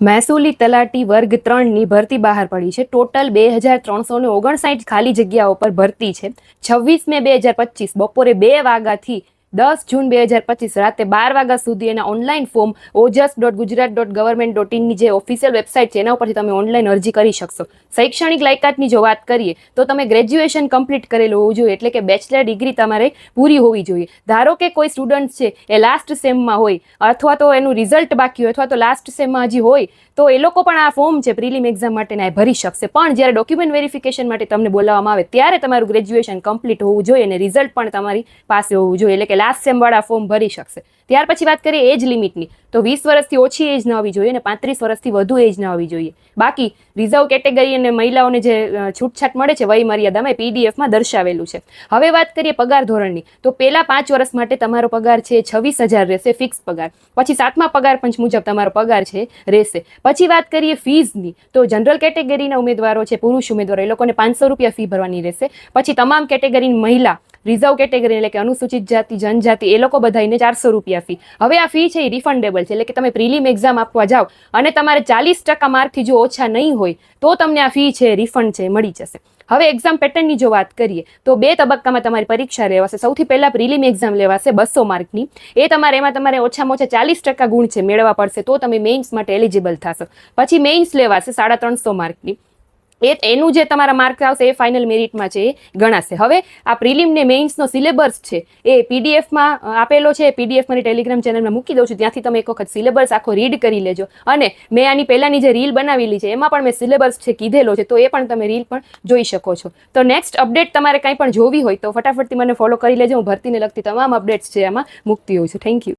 મહેસૂલી તલાટી વર્ગ ત્રણની ભરતી બહાર પડી છે. ટોટલ બે હજાર ત્રણસો ઓગણસાઠ ખાલી જગ્યાઓ પર ભરતી છે. છવ્વીસ મે બે હજાર પચીસ, બપોરે બે વાગ્યાથી દસ જૂન બે હજાર પચીસ રાતે બાર વાગ્યા સુધી એના online form Ojas dot Gujarat dot government dot ઇનની જે ઓફિશિયલ વેબસાઇટ છે, એના ઉપરથી તમે ઓનલાઈન અરજી કરી શકશો. શૈક્ષણિક લાયકાતની જો વાત કરીએ, તો તમે ગ્રેજ્યુએશન કમ્પ્લીટ કરેલું હોવું જોઈએ, એટલે કે બેચલર ડિગ્રી તમારે પૂરી હોવી જોઈએ. ધારો કે કોઈ સ્ટુડન્ટ છે, એ લાસ્ટ સેમમાં હોય, અથવા તો એનું રિઝલ્ટ બાકી હોય, અથવા તો લાસ્ટ સેમમાં હજી હોય, તો એ લોકો પણ આ ફોર્મ છે પ્રિલિમ એક્ઝામ માટેના એ ભરી શકશે. પણ જ્યારે ડોક્યુમેન્ટ વેરિફિકેશન માટે તમને બોલાવવામાં આવે, ત્યારે તમારું ગ્રેજ્યુએશન કમ્પ્લીટ હોવું જોઈએ અને રિઝલ્ટ પણ તમારી પાસે હોવું જોઈએ, એટલે કે લાસ્ટ સેમવાળા ફોર્મ ભરી શકશે. ત્યાર પછી વાત કરીએ એજ લિમિટની તો વીસ વર્ષથી ઓછી એજ ન હોવી જોઈએ અને પાંત્રીસ વર્ષથી વધુ એજ ન હોવી જોઈએ. બાકી રિઝર્વ કેટેગરી અને મહિલાઓને જે છૂટછાટ મળે છે વય મર્યાદામાં પીડીએફમાં દર્શાવેલું છે. હવે વાત કરીએ પગાર ધોરણની. તો પહેલા પાંચ વર્ષ માટે તમારો પગાર છે છવ્વીસ હજાર રહેશે ફિક્સ પગાર. પછી સાતમા પગાર પંચ મુજબ તમારો પગાર છે રહેશે. પછી વાત કરીએ ફીઝની તો જનરલ કેટેગરીના ઉમેદવારો છે પુરુષ ઉમેદવારો, એ લોકોને પાંચસો રૂપિયા ફી ભરવાની રહેશે. પછી તમામ કેટેગરીની મહિલા રિઝર્વ કેટેગરી એટલે કે અનુસૂચિત જાતિ, જનજાતિ, એ લોકો બધાને ચારસો રૂપિયા ફી હવે આ ફી છે એ રિફંડેબલ છે. એટલે કે તમે પ્રિલિમ એક્ઝામ આપવા જાઓ અને તમારે ચાલીસ ટકા માર્કથી જો ઓછા નહીં હોય, તો તમને આ ફી છે રિફંડ છે, મળી જશે. હવે એક્ઝામ પેટર્નની જો વાત કરીએ, તો બે તબક્કામાં તમારી પરીક્ષા લેવાશે સૌથી પહેલાં પ્રિલિમ એક્ઝામ લેવાશે બસો માર્કની એ તમારે, એમાં તમારે ઓછામાં ઓછા ચાલીસ ટકા ગુણ છે, મેળવવા પડશે, તો તમે મેઇન્સ માટે એલિજિબલ થશો. પછી મેઇન્સ લેવાશે સાડા ત્રણસો માર્કની એ એનું જે તમારા માર્ક આવશે એ ફાઇનલ મેરિટમાં છે એ ગણાશે. હવે આ પ્રિલિમ ને મેઇન્સનો સિલેબસ છે, એ પીડીએફમાં આપેલો છે પીડીએફ મારી ટેલિગ્રામ ચેનલમાં મૂકી દઉં છું. ત્યાંથી તમે એક વખત સિલેબસ આખો રીડ કરી લેજો. અને મેં આની પહેલાંની જે રીલ બનાવેલી છે, એમાં પણ મેં સિલેબસ છે કીધેલો છે, તો એ પણ તમે રીલ પણ જોઈ શકો છો. તો નેક્સ્ટ અપડેટ તમારે કંઈ પણ જોવી હોય તો ફટાફટથી મને ફોલો કરી લેજો. હું ભરતીને લગતી તમામ અપડેટ્સ છે એમાં મૂકતી હોઉં છું. Thank you